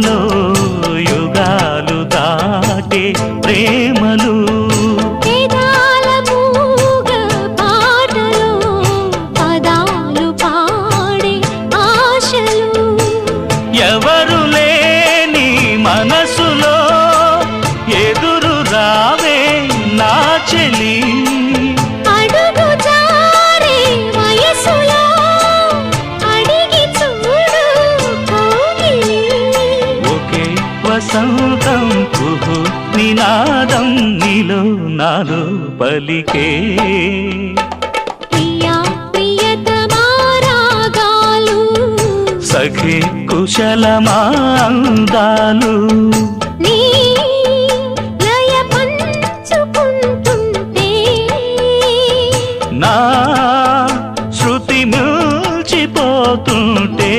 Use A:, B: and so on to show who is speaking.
A: ప్రేమలో యుగాలు దాటి ప్రేమలు. ఎవరు లేని మన వసంతం కుహు నినాదం నీలో నాలో పలికే. సఖి కుశలమాందాలు నా శృతి మిల్చిపోతుంది